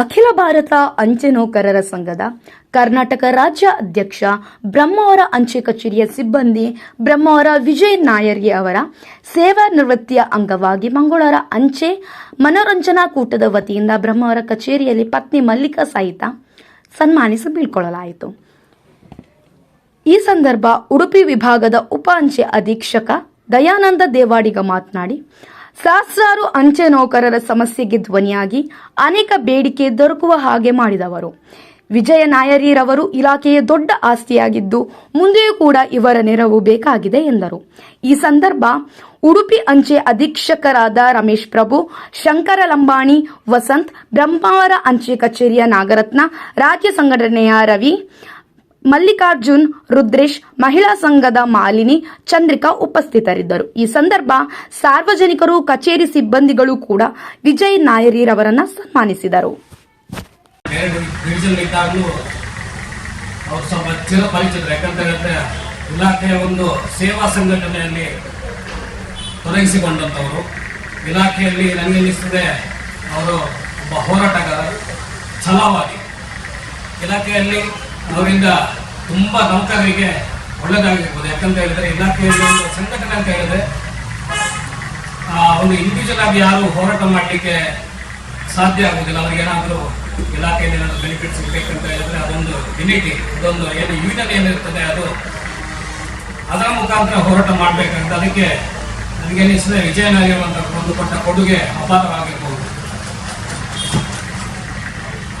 ಅಖಿಲ ಭಾರತ ಅಂಚೆ ನೌಕರರ ಸಂಘದ ಕರ್ನಾಟಕ ರಾಜ್ಯ ಅಧ್ಯಕ್ಷ ಬ್ರಹ್ಮಾವರ ಅಂಚೆ ಕಚೇರಿಯ ಸಿಬ್ಬಂದಿ ಬ್ರಹ್ಮಾವರ ವಿಜಯ್ ನಾಯರ್ಗೆ ಅವರ ಸೇವಾ ನಿವೃತ್ತಿಯ ಅಂಗವಾಗಿ ಮಂಗಳವಾರ ಅಂಚೆ ಮನೋರಂಜನಾ ಕೂಟದ ವತಿಯಿಂದ ಬ್ರಹ್ಮಾವರ ಕಚೇರಿಯಲ್ಲಿ ಪತ್ನಿ ಮಲ್ಲಿಕಾ ಸಹಿತ ಸನ್ಮಾನಿಸಿ ಬೀಳ್ಕೊಳ್ಳಲಾಯಿತು. ಈ ಸಂದರ್ಭ ಉಡುಪಿ ವಿಭಾಗದ ಉಪ ಅಂಚೆ ಅಧೀಕ್ಷಕ ದಯಾನಂದ ದೇವಾಡಿಗ ಮಾತನಾಡಿ ಸಹಸ್ರಾರು ಅಂಚೆ ನೌಕರರ ಸಮಸ್ಯೆಗೆ ಧ್ವನಿಯಾಗಿ ಅನೇಕ ಬೇಡಿಕೆ ದೊರಕುವ ಹಾಗೆ ಮಾಡಿದವರು. ವಿಜಯ ನಾಯರಿರವರು ಇಲಾಖೆಯ ದೊಡ್ಡ ಆಸ್ತಿಯಾಗಿದ್ದು ಮುಂದೆಯೂ ಕೂಡ ಇವರ ನೆರವು ಬೇಕಾಗಿದೆ ಎಂದರು. ಈ ಸಂದರ್ಭ ಉಡುಪಿ ಅಂಚೆ ಅಧೀಕ್ಷಕರಾದ ರಮೇಶ್ ಪ್ರಭು, ಶಂಕರ ಲಂಬಾಣಿ, ವಸಂತ್, ಬ್ರಹ್ಮಾವರ ಅಂಚೆ ಕಚೇರಿಯ ನಾಗರತ್ನ, ರಾಜ್ಯ ಸಂಘಟನೆಯ ರವಿ ಮಲ್ಲಿಕಾರ್ಜುನ್, ರುದ್ರೇಶ್, ಮಹಿಳಾ ಸಂಘದ ಮಾಲಿನಿ ಚಂದ್ರಿಕಾ ಉಪಸ್ಥಿತರಿದ್ದರು. ಈ ಸಂದರ್ಭ ಸಾರ್ವಜನಿಕರು, ಕಚೇರಿ ಸಿಬ್ಬಂದಿಗಳು ಕೂಡ ವಿಜಯ್ ನಾಯರಿರವರನ್ನ ಸನ್ಮಾನಿಸಿದರು. ಇಲಾಖೆಯ ಒಂದು ಸೇವಾ ಸಂಘಟನೆಯಲ್ಲಿ ತೊಡಗಿಸಿಕೊಂಡಂಥವರು. ಇಲಾಖೆಯಲ್ಲಿ ನನಗೆ ಅವರು ಒಬ್ಬ ಹೋರಾಟಗಾರ ಛಲವಾದಿ ಇಲಾಖೆಯಲ್ಲಿ ಅವರಿಂದ ತುಂಬ ನೌಕರರಿಗೆ ಒಳ್ಳೆಯದಾಗಿರ್ಬೋದು ಯಾಕಂತ ಹೇಳಿದ್ರೆ ಇಲಾಖೆಯಲ್ಲಿ ಒಂದು ಸಂಘಟನೆ ಅಂತ ಹೇಳಿದ್ರೆ ಒಂದು ಇಂಡಿವಿಜುವಲ್ ಆಗಿ ಯಾರು ಹೋರಾಟ ಮಾಡಲಿಕ್ಕೆ ಸಾಧ್ಯ ಆಗುದಿಲ್ಲ ಅವ್ರಿಗೆ ಏನಾದರೂ ಇಲಾಖೆಯಲ್ಲಿ ಏನಾದರೂ ಬೆನಿಫಿಟ್ ಸಿಗಬೇಕಂತ ಹೇಳಿದ್ರೆ ಅದೊಂದು ಯುನಿಟಿ ಇದೊಂದು ಏನು ಯೂನಿಯನ್ ಏನಿರ್ತದೆ ಅದು ಅದರ ಮುಖಾಂತರ ಹೋರಾಟ ಮಾಡಬೇಕಂತ ಅದಕ್ಕೆ ನನಗೆ ಅನಿಸಿದ ವಿಜಯನಾಗಿರುವಂಥ ಒಂದು ಕೊಟ್ಟ ಕೊಡುಗೆ ಅಪಾರವಾಗಿರ್ಬೋದು.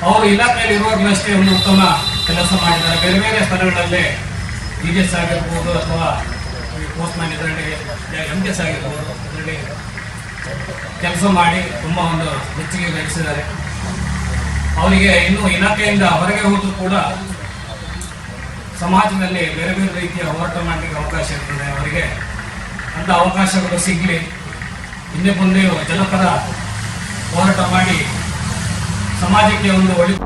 ಅವರು ಇಲಾಖೆಯಲ್ಲಿ ಇರುವಾಗಲಷ್ಟೇ ಒಂದು ಉತ್ತಮ ಕೆಲಸ ಮಾಡಿದ್ದಾರೆ. ಬೇರೆ ಬೇರೆ ಸ್ಥಳಗಳಲ್ಲಿ ಡಿ ಎಸ್ ಆಗಿರ್ಬೋದು ಅಥವಾ ಪೋಸ್ಟ್ ಮ್ಯಾನ್ ಇದರಲ್ಲಿ ಎಂ ಎಸ್ ಆಗಿರ್ಬೋದು. ಇದರಲ್ಲಿ ಕೆಲಸ ಮಾಡಿ ತುಂಬ ಒಂದು ಮೆಚ್ಚುಗೆ ಗಳಿಸಿದ್ದಾರೆ ಅವರಿಗೆ ಇನ್ನೂ ಇಲಾಖೆಯಿಂದ ಹೊರಗೆ ಹೋದರೂ ಕೂಡ ಸಮಾಜದಲ್ಲಿ ಬೇರೆ ಬೇರೆ ರೀತಿಯ ಹೋರಾಟ ಮಾಡಲಿಕ್ಕೆ ಅವಕಾಶ ಇರ್ತದೆ. ಅವರಿಗೆ ಅಂಥ ಅವಕಾಶಗಳು ಸಿಗಲಿ, ಹಿಂದೆ ಮುಂದೆಯೂ ಜನಪರ ಹೋರಾಟ ಮಾಡಿ ಸಮಾಜಕ್ಕೆ ಒಂದು ಒಳ್ಳೆ